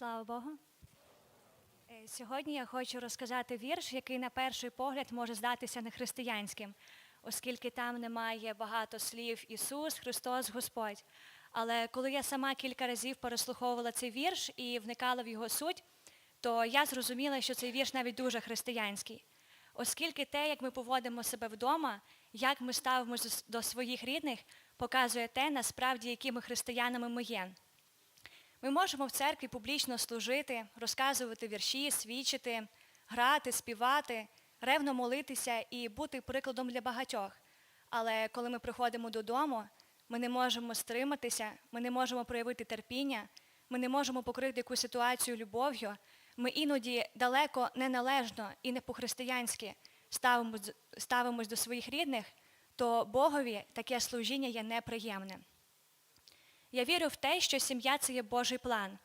Слава Богу. Е, Сьогодні я хочу розказати вірш, який на перший погляд може здатися нехристиянським, оскільки там немає багато слів Ісус, Христос, Господь. Але коли я сама кілька разів переслуховувала цей вірш і вникала в його суть, то я зрозуміла, що цей вірш навіть дуже християнський. Оскільки те, як ми поводимо себе вдома, як ми ставимося до своїх рідних, показує те, насправді, якими християнами ми є. Ми можемо в церкві публічно служити, розказувати вірші, свідчити, грати, співати, ревно молитися і бути прикладом для багатьох. Але коли ми приходимо додому, ми не можемо стриматися, ми не можемо проявити терпіння, ми не можемо покрити якусь ситуацію любов'ю. Ми іноді далеко неналежно і не по-християнськи ставимось, ставимось до своїх рідних, то Богові таке служіння є неприємне. Я вірю в те, що сім'я це є Божий план.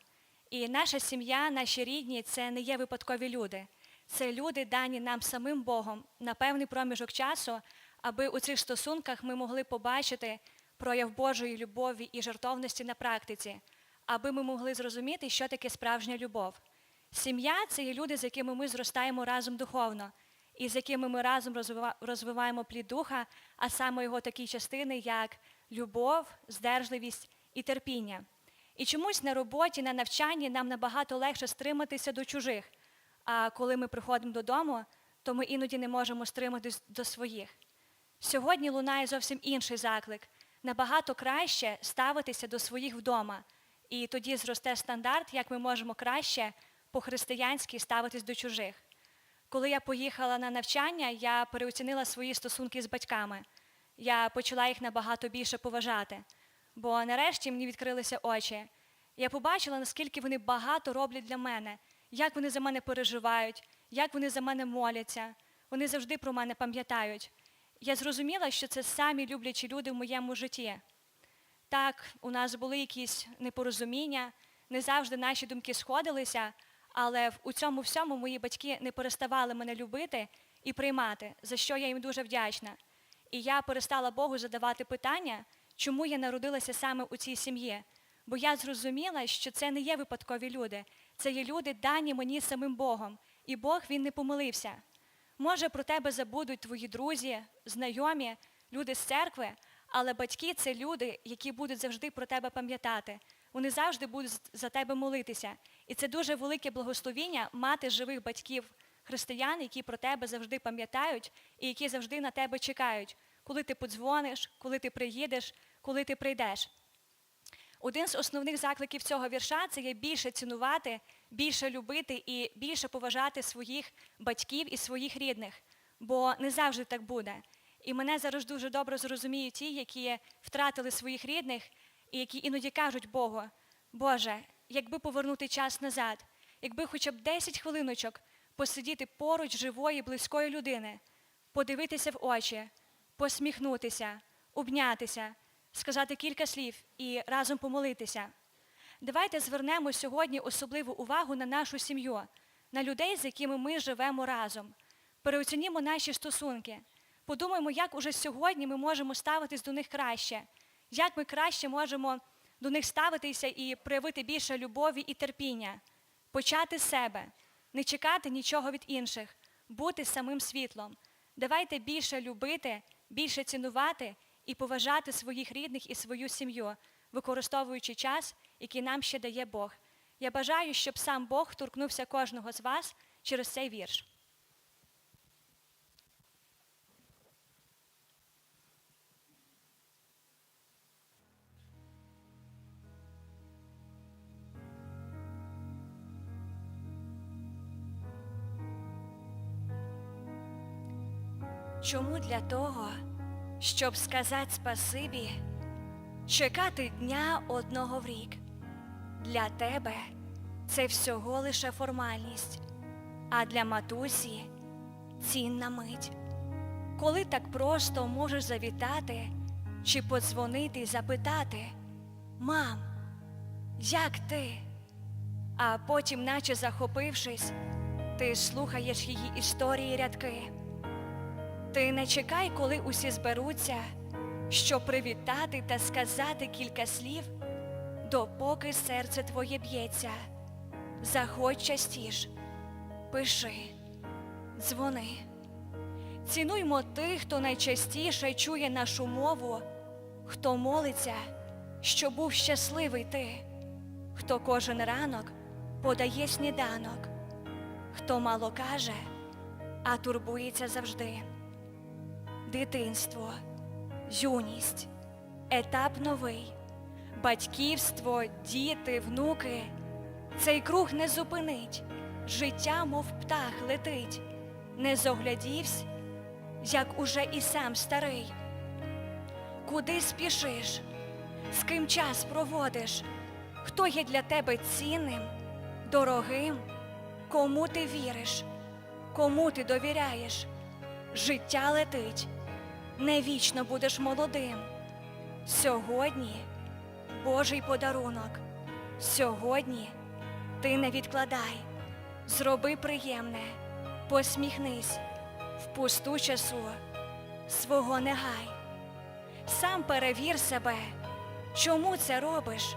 І наша сім'я, наші рідні це не є випадкові люди. Це люди, дані нам самим Богом на певний проміжок часу, аби у цих стосунках ми могли побачити прояв Божої любові і жертовності на практиці, аби ми могли зрозуміти, що таке справжня любов. Сім'я це є люди, з якими ми зростаємо разом духовно, і з якими ми разом розвиваємо плід духа, а саме його такі частини, як любов, здержливість і терпіння. І чомусь на роботі, на навчанні нам набагато легше стриматися до чужих. А коли ми приходимо додому, то ми іноді не можемо стриматись до своїх. Сьогодні лунає зовсім інший заклик. Набагато краще ставитися до своїх вдома. І тоді зросте стандарт, як ми можемо краще по-християнськи ставитись до чужих. Коли я поїхала на навчання, я переоцінила свої стосунки з батьками. Я почала їх набагато більше поважати, бо нарешті мені відкрилися очі. Я побачила, наскільки вони багато роблять для мене, як вони за мене переживають, як вони за мене моляться. Вони завжди про мене пам'ятають. Я зрозуміла, що це самі люблячі люди в моєму житті. Так, у нас були якісь непорозуміння, не завжди наші думки сходилися, але у цьому всьому мої батьки не переставали мене любити і приймати, за що я їм дуже вдячна. І я перестала Богу задавати питання, чому я народилася саме у цій сім'ї. Бо я зрозуміла, що це не є випадкові люди, це є люди, дані мені самим Богом, і Бог він не помилився. Може, про тебе забудуть твої друзі, знайомі, люди з церкви, але батьки це люди, які будуть завжди про тебе пам'ятати. Вони завжди будуть за тебе молитися. І це дуже велике благословіння мати живих батьків християн, які про тебе завжди пам'ятають і які завжди на тебе чекають, коли ти подзвониш, коли ти приїдеш, коли ти прийдеш. Один з основних закликів цього вірша це є більше цінувати, більше любити і більше поважати своїх батьків і своїх рідних, бо не завжди так буде. І мене зараз дуже добре зрозуміють ті, які втратили своїх рідних і які іноді кажуть Богу, Боже, якби повернути час назад, якби хоча б 10 хвилиночок посидіти поруч живої, близької людини, подивитися в очі, посміхнутися, обнятися, сказати кілька слів і разом помолитися. Давайте звернемо сьогодні особливу увагу на нашу сім'ю, на людей, з якими ми живемо разом. Переоцінімо наші стосунки. Подумаємо, як уже сьогодні ми можемо ставитись до них краще, як ми краще можемо до них ставитися і проявити більше любові і терпіння, почати з себе, не чекати нічого від інших, бути самим світлом. Давайте більше любити, більше цінувати і поважати своїх рідних і свою сім'ю, використовуючи час, який нам ще дає Бог. Я бажаю, щоб сам Бог торкнувся кожного з вас через цей вірш. Чому для того, щоб сказати спасибі, чекати дня одного в рік? Для тебе це всього лише формальність, а для матусі цінна мить. Коли так просто можеш завітати чи подзвонити і запитати, мам, як ти? А потім, наче захопившись, ти слухаєш її історії рядки. Ти не чекай, коли усі зберуться, щоб привітати та сказати кілька слів, допоки серце твоє б'ється. заходь частіш, пиши, дзвони. Цінуймо тих, хто найчастіше чує нашу мову, хто молиться, що був щасливий ти, хто кожен ранок подає сніданок, хто мало каже, а турбується завжди. Дитинство, юність, етап новий, батьківство, діти, внуки. Цей круг не зупинить, життя, мов птах, летить, не зоглядівсь, як уже і сам старий. Куди спішиш, з ким час проводиш, хто є для тебе цінним, дорогим, кому ти віриш, кому ти довіряєш, життя летить, не вічно будеш молодим. Сьогодні Божий подарунок, сьогодні ти не відкладай, зроби приємне, посміхнись. В пусту часу свого не гай. Сам перевір себе, чому це робиш,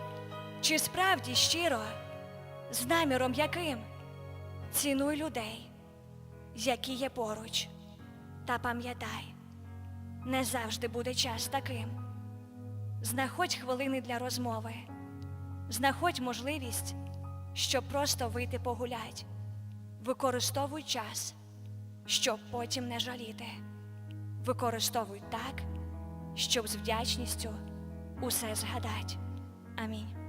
чи справді щиро, з наміром яким? Цінуй людей, які є поруч, та пам'ятай, не завжди буде час таким. Знаходь хвилини для розмови, знаходь можливість, щоб просто вийти погулять. Використовуй час, щоб потім не жаліти. Використовуй так, щоб з вдячністю усе згадать. Амінь.